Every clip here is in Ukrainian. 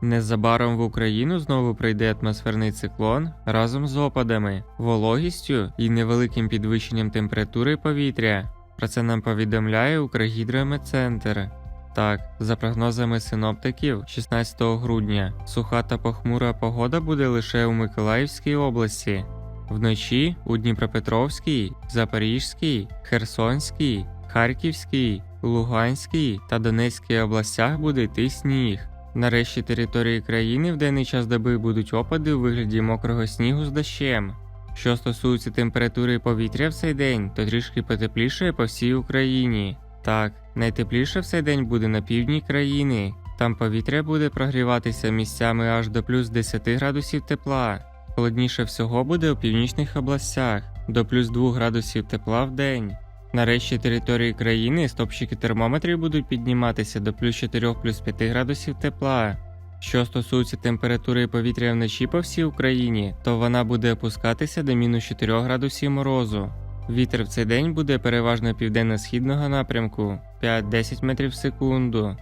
Незабаром в Україну знову прийде атмосферний циклон разом з опадами, вологістю і невеликим підвищенням температури повітря. Про це нам повідомляє Укргідрометцентр. Так, за прогнозами синоптиків, 16 грудня суха та похмура погода буде лише у Миколаївській області. Вночі у Дніпропетровській, Запорізькій, Херсонській, Харківській, Луганській та Донецькій областях буде йти сніг. На решті території країни в денний час доби будуть опади у вигляді мокрого снігу з дощем. Що стосується температури повітря в цей день, то трішки потепліше по всій Україні. Так, найтепліше в цей день буде на півдні країни. Там повітря буде прогріватися місцями аж до плюс 10 градусів тепла. Холодніше всього буде у північних областях до плюс 2 градусів тепла в день. Нарешті території країни стопчики термометрів будуть підніматися до плюс 4 плюс 5 градусів тепла. Що стосується температури повітря вночі по всій Україні, то вона буде опускатися до мінус 4 градусів морозу. Вітер в цей день буде переважно південно-східного напрямку 5-10 метрів в секунду.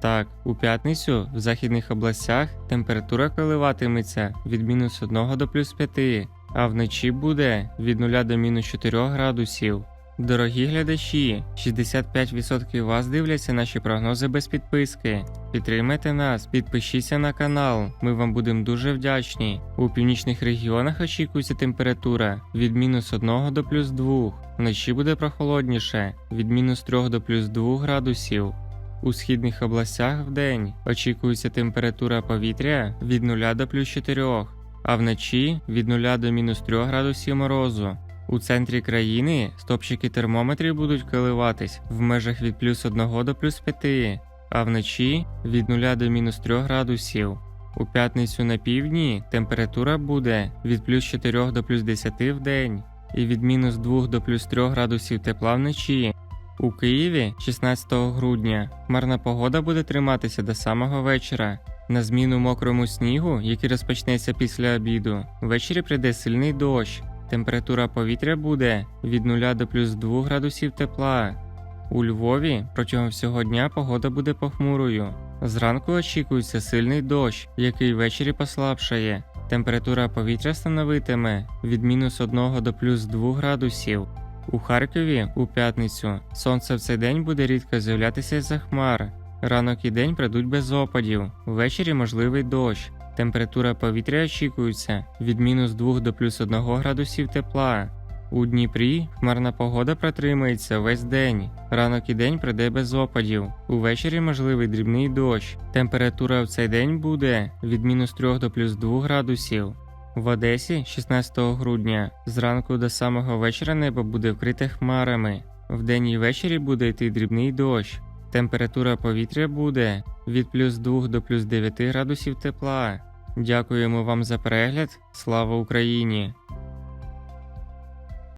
Так, у п'ятницю в західних областях температура коливатиметься від мінус 1 до плюс 5, а вночі буде від 0 до мінус 4 градусів. Дорогі глядачі, 65% вас дивляться наші прогнози без підписки. Підтримайте нас, підпишіться на канал, ми вам будемо дуже вдячні. У північних регіонах очікується температура від мінус 1 до плюс 2, вночі буде прохолодніше від мінус 3 до плюс 2 градусів. У східних областях вдень очікується температура повітря від 0 до плюс 4, а вночі від 0 до мінус 3 градусів морозу. У центрі країни стопчики термометрів будуть коливатись в межах від плюс 1 до плюс 5, а вночі від 0 до мінус 3 градусів. У п'ятницю на півдні температура буде від плюс 4 до плюс 10 в день і від мінус 2 до плюс 3 градусів тепла вночі. У Києві 16 грудня хмарна погода буде триматися до самого вечора. На зміну мокрому снігу, який розпочнеться після обіду, ввечері прийде сильний дощ. Температура повітря буде від 0 до плюс 2 градусів тепла. У Львові протягом всього дня погода буде похмурою. Зранку очікується сильний дощ, який ввечері послабшає. Температура повітря становитиме від мінус 1 до плюс 2 градусів. У Харкові у п'ятницю сонце в цей день буде рідко з'являтися з-за хмар. Ранок і день пройдуть без опадів. Ввечері можливий дощ. Температура повітря очікується від мінус 2 до плюс 1 градусів тепла. У Дніпрі хмарна погода протримається весь день. Ранок і день прийде без опадів. Увечері можливий дрібний дощ. Температура в цей день буде від мінус 3 до плюс 2 градусів. В Одесі 16 грудня зранку до самого вечора небо буде вкрите хмарами. Вдень і ввечері буде йти дрібний дощ. Температура повітря буде від плюс 2 до плюс 9 градусів тепла. Дякуємо вам за перегляд. Слава Україні!